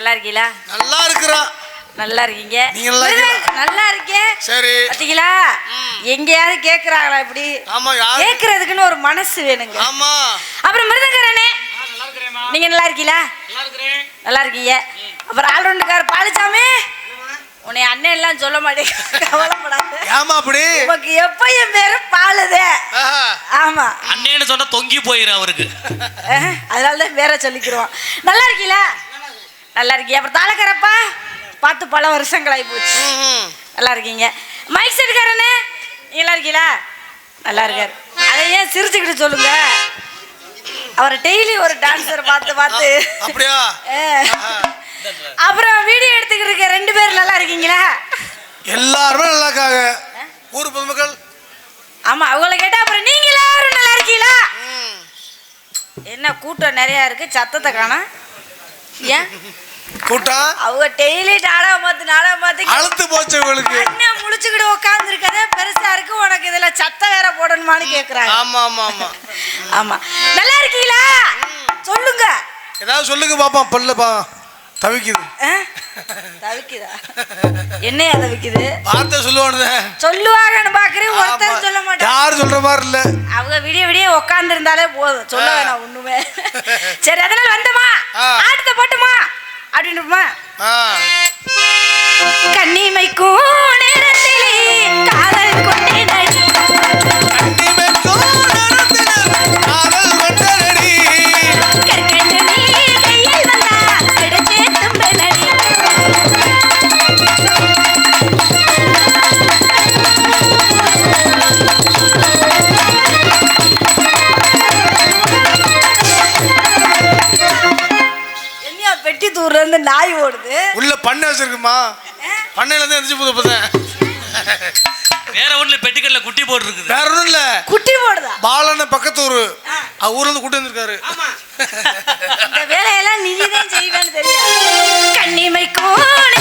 நல்லா இருக்கீங்களா நல்லா இருக்கிறோம் நல்லா இருக்கீங்க நீங்க நல்லா இருக்கீங்களா? நல்லா இருக்கேன் சரி. பாத்தீங்களா? எங்கேயாவது கேக்குறாங்களா இப்படி? ஆமா யாரு? கேக்குறதுக்குன்னு ஒரு மனசு வேணுங்க. ஆமா. அப்புறம் மிருதங்கரனே நீங்க நல்லா இருக்கீங்களா நல்லா இருக்கீங்க அப்புறம் ஆல்ரவுண்டுக்கார் பாலிச்சாமி. உன்னை அண்ணன் எல்லாம் சொல்ல மாட்டேங்க. கவலைப்படாத. ஏமா அப்படி? உனக்கு எப்ப என் பேரு பாலுதே? ஆஹா. ஆமா. அண்ணேன்னு சொன்னா தொங்கி போயிரு அவருக்கு. அதனால தான் வேற சொல்லிக்கிறோம். நல்லா இருக்கீங்களா நல்லா இருக்கீங்க. அப்புறம் தாளக்கரப்பா? பார்த்து பல வருஷங்கள் ஆகி போச்சு. நல்லா இருக்கீங்க. மைக் நீங்க நல்லா இருக்கீங்களா? நல்லா இருக்காரு. அதை ஏன் சிரிச்சுக்கிட்டு சொல்லுங்க? அவரை டெய்லி ஒரு டான்ஸர் பார்த்து பார்த்து. அப்புறம் வீடியோ எடுத்துக்கிட்டு இருக்க ரெண்டு பேரும் நல்லா இருக்கீங்களா? எல்லாருமே நல்லா இருக்காங்க. ஊர் பொதுமக்கள்? ஆமா அவங்கள கேட்டா அப்புறம் நீங்க எல்லாரும் நல்லா இருக்கீங்களா. என்ன கூட்டம் நிறைய இருக்கு. சத்தத்தை காணோம். ஏன் கூட்டம் அவங்க டெய்லி நாடகம் பார்த்து நாடகம் பார்த்து அழுத்து போச்சு உங்களுக்கு அண்ணன் முழிச்சுக்கிட்டு உட்கார்ந்து இருக்கதே பெருசா இருக்கு. உனக்கு இதுல சத்தம் வேற போடணுமான்னு கேக்குறாங்க. ஆமா ஆமா ஆமா. ஆமா. நல்லா இருக்கீங்களா? சொல்லுங்க. ஏதாவது சொல்லுங்க பாப்போம் பல்ல பா தவிக்குது? தவிக்குதா? என்னையா தவிக்குது? வார்த்தை சொல்லுவானுதே சொல்லுவாங்கன்னு பாக்குறேன் ஒருத்தர் சொல்ல மாட்டாங்க யாரும் சொல்ற மாதிரி இல்ல. அவங்க விடிய விடிய உட்கார்ந்து இருந்தாலே போதும். சொல்ல. வேணாம் ஒண்ணுமே. சரி அதனால வந்தமா. ஆட்டத்தை போட்டுமா. அப்படின்னுமா. கண்ணிமைக்கும் நேரத்திலே காதல் கொண்டே பண்ணை வச்சிருக்குமா? பண்ணையில இருந்து எந்திரிச்சு போது இப்பதான் வேற ஒண்ணுல பெட்டிக்கல்ல குட்டி போட்டு இருக்குது வேற ஒண்ணும் இல்ல. குட்டி போடுதா? பாலன பக்கத்து ஊரு. அவர் ஊர்ல இருந்து கூட்டி வந்திருக்காரு. இந்த வேலையெல்லாம் நீ தான் செய்வேன்னு தெரியும் கண்ணிமைக்கும் நேரத்திலே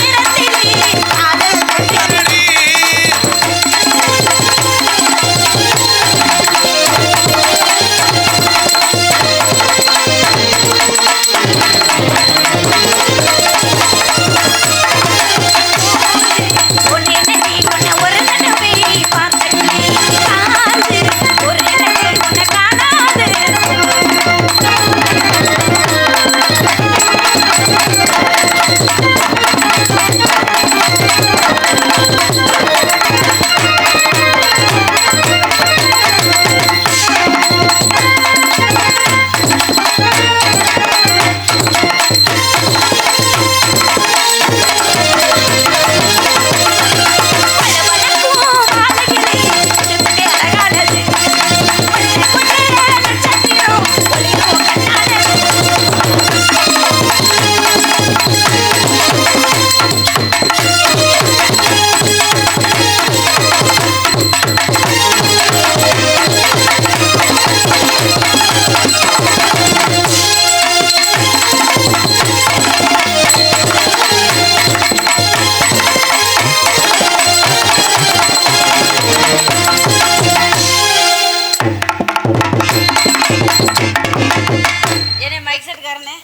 செட்காரனே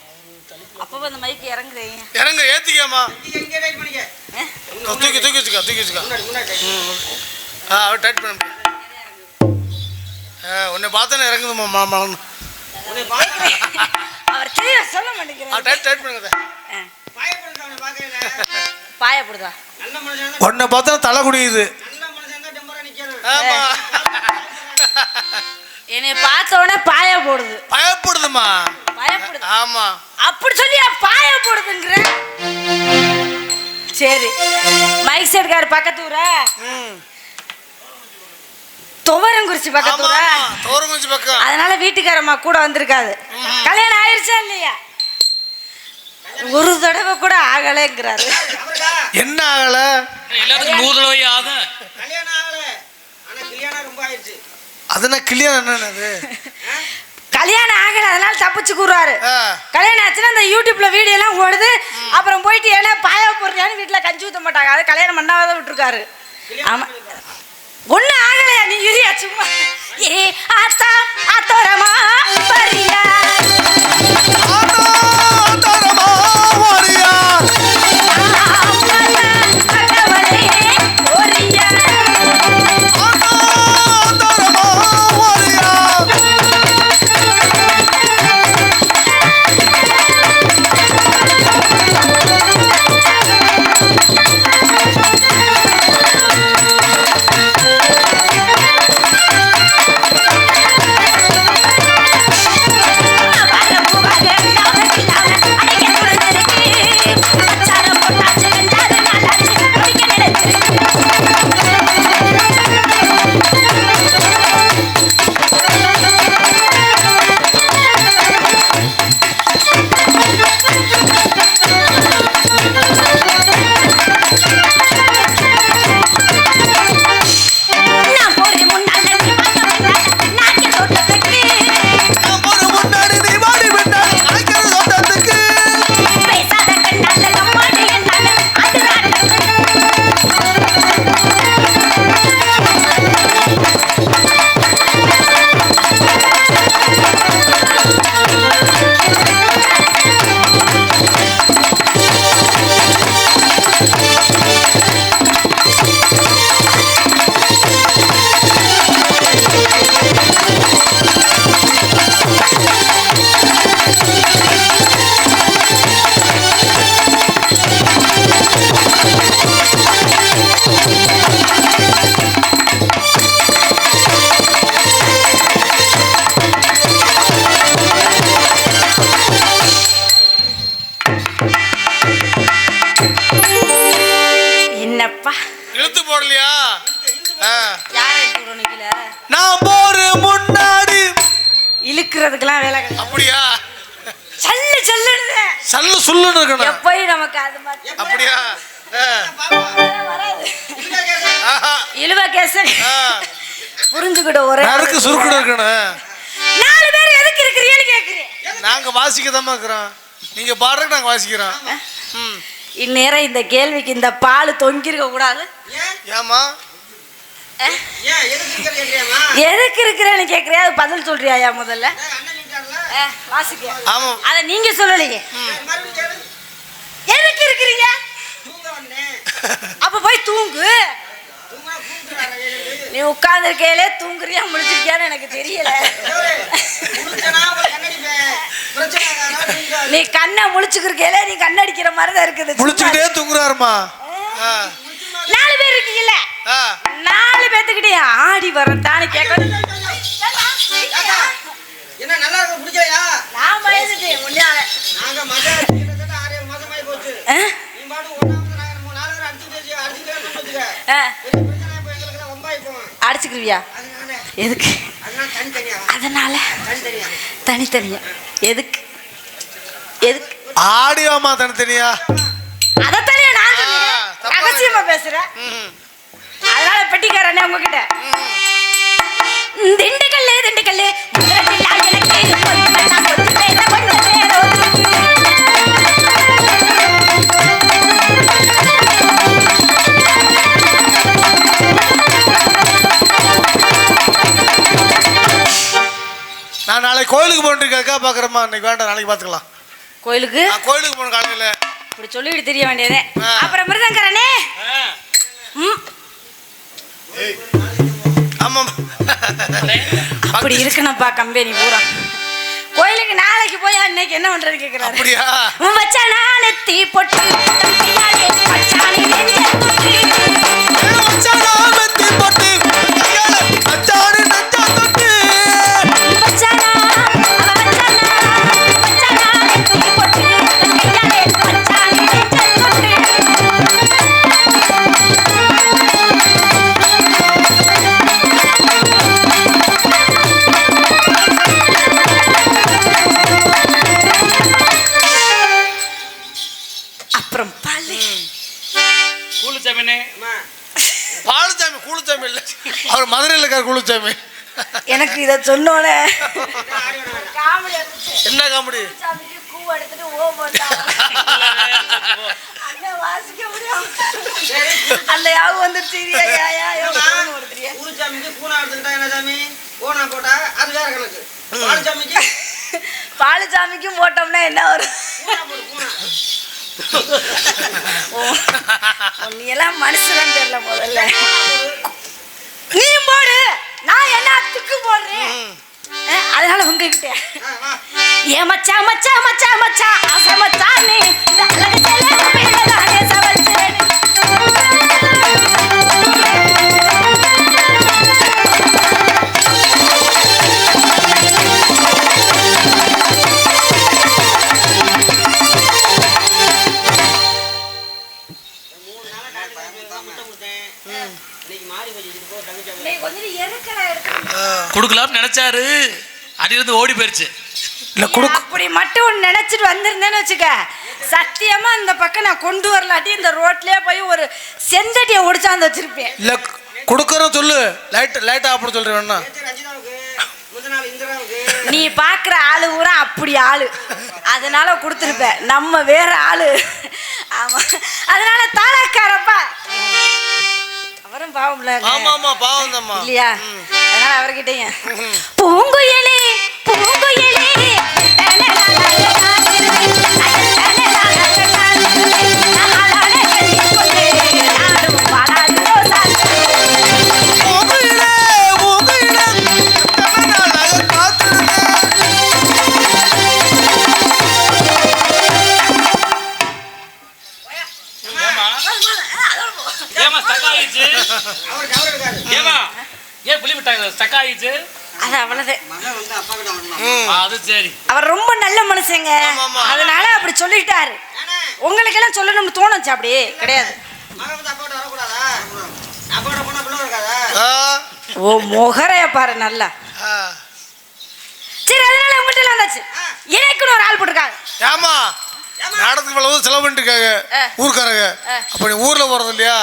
அப்போ அந்த மைக் இறங்குறீங்க இறங்க ஏத்திக்கமா தூக்கி தூக்கி வச்சுக்கா தூக்கி வச்சுக்கா. ஆ அவர் டைட் பண்ண முடியும் ஆ, உன்னை பார்த்தா இறங்குதுமா மாமன் அவர் தெரிய சொல்ல ஆ மாட்டேங்கிறார் டைட் டைட் பண்ணுங்க பாயப்படுதா உன்னை பார்த்தா தலை குடியுது ஆமா. என்னை பார்த்த உடனே பாய போடுது. பயப்படுதுமா பயப்படுது ஆமா. அப்படி சொல்லி பாய போடுதுங்கிற? சரி. மைக் செட்கார் பக்கத்து ஊரா? ம். துவரங்குறிச்சி பக்கத்து ஊரா? தோரங்குச்சி பக்கம். அதனால வீட்டுக்காரம்மா கூட வந்திருக்காது. கல்யாணம் ஆயிருச்சா இல்லையா? ஒரு தடவை கூட ஆகலைங்கிறாரு. என்ன ஆகல? எல்லாத்துக்கும் நூறு தடவை ஆகும் கல்யாணம் ஆகல. ஆனா கல்யாணம் ரொம்ப ஆயிடுச்சு அதுனா கிளியர் என்னது? கல்யாணம் ஆகல அதனால தப்பிச்சு கூறுவாரு. ஆ. கல்யாணம் ஆச்சுன்னா அந்த யூடியூப்ல வீடியோ எல்லாம் ஓடுது. அப்புறம் போயிட்டு ஏன்னா பாயா போடுறியான்னு வீட்டுல கஞ்சி ஊத்த மாட்டாங்க. அது கல்யாணம் பண்ணாத விட்டுருக்காரு. ஆமா. ஒண்ணு ஆகலையா? நீ இரியா சும்மா. ஏ ஆத்தா ஆத்தோரமா பரியா. இழுக்கிறதுக்கெல்லாம் வேலை கிடையாது. அப்படியா? சல்லு சல்லுன்னு சல்லு சொல்லுன்னு இருக்கணும். எப்பயும் நமக்கு அது மாதிரி. அப்படியா. இழுவ கேச ஆ. புரிஞ்சுக்கிட்ட ஒரே நறுக்கு சுருக்குன்னு இருக்கணும்? நாலு பேர் எதுக்கு இருக்கிறீன்னு கேக்குறேன் நாங்க வாசிக்க இருக்கிறோம். நீங்க பாடுறதுக்கு நாங்க வாசிக்கிறோம். ம். இந்நேரம் இந்த கேள்விக்கு இந்த பால் தொங்கிருக்க கூடாது. ஏமா எதுக்கு இருக்கிறேன்னு கேக்குறியா? அது பதில் சொல்றியாயா முதல்ல? வாசிக்க. ஆமா. அத நீங்க சொல்லலையே. எதுக்கு இருக்கிறீங்க? அப்ப போய் தூங்கு. நீ உட்கார்ந்து இருக்கையிலே தூங்குறியா முடிச்சிருக்கியான்னு எனக்கு தெரியல. நீ கண்ணை முழிச்சுக்கிருக்கையில நீ கண்ணடிக்கிற மாதிரி தான் இருக்குது முழிச்சுக்கிட்டே தூங்குறாருமா. நாலு பேர் இருக்கீங்கல்ல. நாலு பேத்துக்கிட்டே ஆடி வரட்டான்னு கேட்கணும் அடிச்சுக்கிருவியா? எதுக்கு? அதனால தனித்தனியா? அதனால? தனித்தனியா. தனித்தனியா. எதுக்கு? எதுக்கு? ஆடியோமா தனித்தனியா? அதத்தானே நான் ரகசியமா பேசுறேன். அதனால பெட்டிக்காரனே உங்ககிட்ட? திண்டுக்கல்லு திண்டுக்கல்லு எனக்கு நாளைக்கு கோயிலுக்கு போட்டுருக்கா பாக்குறேம்மா. இன்னைக்கு வேண்டாம் நாளைக்கு பாத்துக்கலாம். கோயிலுக்கு? நான் கோயிலுக்கு போன காலையில. இப்படி சொல்லிட்டு தெரிய வேண்டியதே. அப்புறம் மிருதங்கரனே ம், ஆமா அப்படி இருக்கணும்ப்பா கம்பெனி பூரா. கோயிலுக்கு நாளைக்கு போய் அன்னைக்கு என்ன பண்றது கேக்குறாரு. அப்படியா? மச்சானால தீ பொட்டு மச்சானி நெஞ்ச தொட்டு. மச்சானா, மெத்தி போட்டு, அண்ணன் வாசிக்க முடியும். அந்த யாவு வந்துருச்சு இது யா, யா, யா, ஓன்னு ஒருத்தரியா. ஊருச்சாமிக்கு பூனா எடுத்துக்கிட்டா என்ன சாமி? ஓனா போட்டா அது வேற கணக்கு. பாலுச்சாமிக்கு பாலுசாமிக்கும் போட்டோம்னா என்ன வரும்? பூனா பூனா. நீ எல்லாம் மனுஷன் தெரியல முதல்ல. நீயும் போடு. போடுறேன். அதனால உங்ககிட்ட. ஏ மச்சா மச்சா மச்சா மச்சா ஆசை மச்சானே இந்த அழகு செல்ல கொடுக்கலாம்னு நினைச்சாரு. அடியிலிருந்து ஓடி போயிருச்சு. இல்ல கொடுக்க அப்படி மட்டும் ஒண்ணு நினைச்சிட்டு வந்திருந்தேன்னு வச்சுக்க. சத்தியமா இந்த பக்கம் நான் கொண்டு வரலாட்டி இந்த ரோட்லயே போய் ஒரு செந்தட்டியை ஒடிச்சாந்து வச்சிருப்பேன். இல்ல கொடுக்கறோம் சொல்லு. லைட் லைட் ஆஃப் பண்ண சொல்றேன் வேணா நீ பாக்குற ஆளு பூரா அப்படி ஆளு. அதனால கொடுத்துருப்ப. நம்ம வேற ஆளு. ஆமா. அதனால தாளாக்காரப்பா அவரும் பாவம்ல. ஆமா ஆமா பாவம் தான்மா இல்லையா அதனால அவர்கிட்டயும் பூங்குயிலே பூங்குயிலே. ஏமா ஏன் புளி விட்டாங்க? ஸ்டக் ஆயிடுச்சு. அது. ஆ, அது சரி. அவர் ரொம்ப நல்ல மனுஷங்க. ஆமா, ஆமா. அதனால அப்படி சொல்லிட்டாரு. உங்களுக்கு எல்லாம் சொல்லணும்னு தோணுச்சு அப்படியே கிடையாது. ஓ முகரைய பாரு நல்லா. சரி அதனால உங்கள்கிட்ட வந்தாச்சு. எனக்குன்னு ஒரு ஆள் போட்டிருக்காங்க. ஏமா நாடகத்துக்கு இவ்வளவு செலவு பண்ணிட்டு இருக்காங்க. ஊர்க்காரங்க. அப்ப நீ ஊர்ல போறது இல்லையா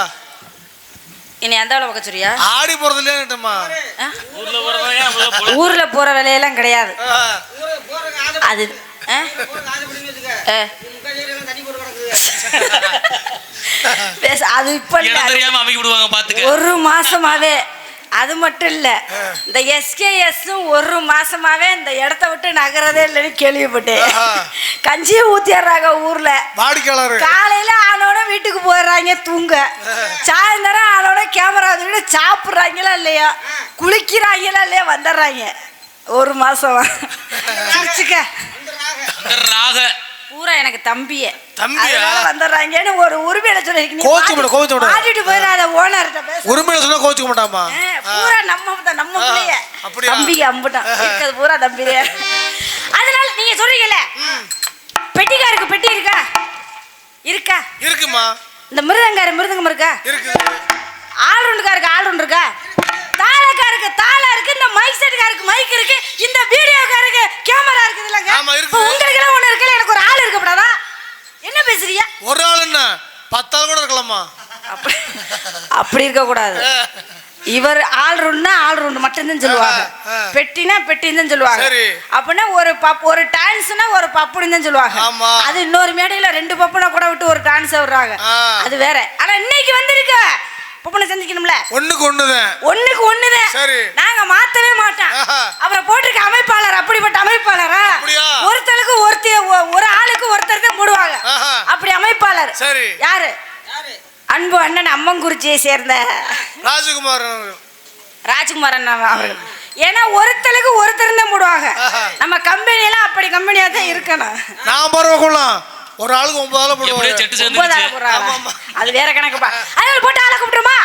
இனி அந்த வேலை பார்க்க சொல்றியா? ஆடி போறது இல்லையாட்டம்மா ஆ? ஊர்ல போற வேலையெல்லாம் கிடையாது. அது அது இப்ப ஒரு மாசமாவே. அது மட்டும் இல்ல. இந்த எஸ்கேஎஸும் ஒரு மாசமாவே இந்த இடத்த விட்டு நகரதே இல்லைன்னு கேள்விப்பட்டேன். கஞ்சியை ஊத்திடுறாங்க ஊர்ல. வாடிக்கையாளர். காலையில ஆனோட வீட்டுக்கு போயிடுறாங்க தூங்க. சாயந்தரம் ஆனோட கேமரா வச்சுக்கிட்டு சாப்பிட்றாங்களா இல்லையா? குளிக்கிறாங்களா இல்லையா? வந்துடுறாங்க. ஒரு மாசம். ராக பூரா எனக்கு தம்பியே. தம்பியா? அதனால வந்துடுறாங்கன்னு ஒரு உரிமையில சொல்லி கோச்சு விடு, கோச்சு விடு. மாட்டிட்டு போயிடாத ஓனர்கிட்ட பேச. உரிமையில சொன்னா கோச்சுக்க மாட்டாமா? ஆ, பூரா நம்ம பிள்ளைய? தம்பிக்கு அம்புட்டான். இருக்கிறது பூரா தம்பியே அதனால நீங்க சொல்றீங்கல்ல பெட்டிக்காருக்கு பெட்டி இருக்கா இருக்கா இருக்குமா இந்த மிருதங்காரு மிருதங்கம் இருக்கா? இருக்குது ஆல்ரவுண்டுக்காருக்கு ஆல்ரவுண்ட் இருக்கா? தாளக்காருக்கு தாளம் இருக்கு இந்த மைக் செட்டுக்காருக்கு மைக் இருக்கு இந்த வீடியோக்காருக்கு கேமரா இருக்குது இல்லங்க. ஆமா, இருக்கு. உங்களுக்கு எல்லாம் ஒண்ணு இருக்குல்ல எனக்கு ஒரு ஆள் இருக்கப்படாதா என்ன பேசுறீங்க? ஒரு ஆள் என்ன? பத்தாள் கூட இருக்கலாமா? அப்படி அப்படி இருக்க கூடாது இவர் ஆல் ரவுண்ட்னா ஆல் ரவுண்ட் மட்டும்தான் சொல்லுவாங்க. பெட்டினா பெட்டின்னு தான் சொல்லுவாங்க சரி. அப்படின்னா ஒரு பப் ஒரு டான்ஸ்னா ஒரு பப்புன்னு தான் சொல்லுவாங்க ஆமா. அது இன்னொரு மேடையில ரெண்டு பப்புனா கூட விட்டு ஒரு டான்ஸ் விடுறாங்க. அது வேற ஆனா இன்னைக்கு வந்திருக்க பப்புனை சந்திக்கணும்ல ஒண்ணுக்கு ஒண்ணுதான் ஒண்ணுக்கு ஒண்ணுதான் சரி. நாங்க மாத்தவே மாட்டோம். அப்புறம் போட்டிருக்க அமைப்பாளர் அப்படிப்பட்ட அமைப்பாளரா? ஒருத்தருக்கு ஒருத்தி ஒ- ஒரு ஆளுக்கு ஒருத்தர் தான் போடுவாங்க. அப்படி அமைப்பாளர் சரி. யாரு யாரு அன்பு அண்ணன் அம்மங்குறிச்சியை சேர்ந்த ராஜகுமார் ராஜ்குமார் அண்ணா அவர்கள். ஏன்னா ஒருத்தருக்கு ஒருத்தர் தான் போடுவாங்க. நம்ம கம்பெனி எல்லாம் அப்படி கம்பெனியா தான் இருக்கணும். நான் பரவாயில்லாம் ஒரு ஆளுக்கு ஒன்பது ஆள் போடுவாங்க போடுறாங்க. அது வேற கணக்குப்பா. அதனால போட்டு ஆளை கூப்பிட்டுருமா.